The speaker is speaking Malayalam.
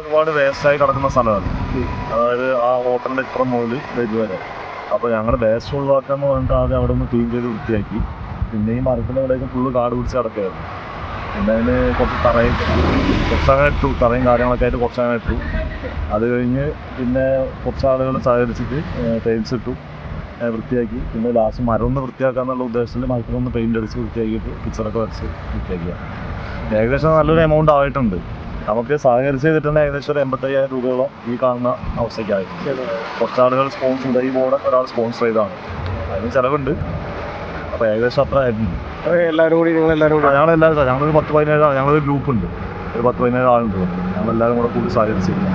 ഒരുപാട് വേസ്റ്റായി കിടക്കുന്ന സ്ഥലമാണ്. അതായത് ആ ഹോട്ടലിന്റെ ഇത്ര മുകളിൽ ഇത് വരെ. അപ്പോൾ ഞങ്ങൾ വേസ്റ്റ് ഒഴിവാക്കാന്ന് പറഞ്ഞിട്ട് ആദ്യം അവിടെ നിന്ന് ക്ലീൻ ചെയ്ത് വൃത്തിയാക്കി. പിന്നെ ഈ മരത്തിന്റെ അവിടേക്ക് ഫുള്ള് കാട് പിടിച്ച് കിടക്കുകയായിരുന്നു. പിന്നെ അതിന് കുറച്ച് തറയും കുറച്ചങ്ങനെ ഇട്ടു. തറയും കാര്യങ്ങളൊക്കെ ആയിട്ട് കുറച്ചങ്ങനെ ഇട്ടു. അത് കഴിഞ്ഞ് പിന്നെ കുറച്ച് ആളുകൾ സഹകരിച്ചിട്ട് ടൈൽസ് ഇട്ടു. വൃത്തിയാക്കി. പിന്നെ ലാസ്റ്റ് മരം ഒന്ന് വൃത്തിയാക്കാന്നുള്ള ഉദ്ദേശത്തിൽ മരത്തിലൊന്ന് പെയിന്റ് അടിച്ച് വൃത്തിയാക്കിയിട്ട് പിക്ചറൊക്കെ വരച്ച് വൃത്തിയാക്കിയ ഏകദേശം നല്ലൊരു എമൗണ്ട് ആയിട്ടുണ്ട്. നമുക്ക് സഹകരിച്ച് ചെയ്തിട്ടുണ്ട് ഏകദേശം ഒരു എൺപത്തയ്യായിരം രൂപയോളം ഈ കാണുന്ന അവസ്ഥയ്ക്കായി കുറച്ചാളുകൾ സ്പോൺസർ ഈ ബോർഡ് ഒരാൾ സ്പോൺസർ ചെയ്താണ് അതിന് ചിലവുണ്ട്. അപ്പോൾ ഏകദേശം അത്ര ആയിരുന്നു. എല്ലാവരും കൂടി നിങ്ങൾ എല്ലാവരും കൂടി ഞങ്ങളെല്ലാവരും ഞങ്ങളൊരു പത്ത് പതിനേഴ് ഞങ്ങളൊരു ഗ്രൂപ്പ് ഉണ്ട്. ഒരു പത്ത് പതിനേഴ് ആളുണ്ട്. ഞങ്ങൾ എല്ലാവരും കൂടെ കൂടി സഹകരിച്ചിരുന്നു.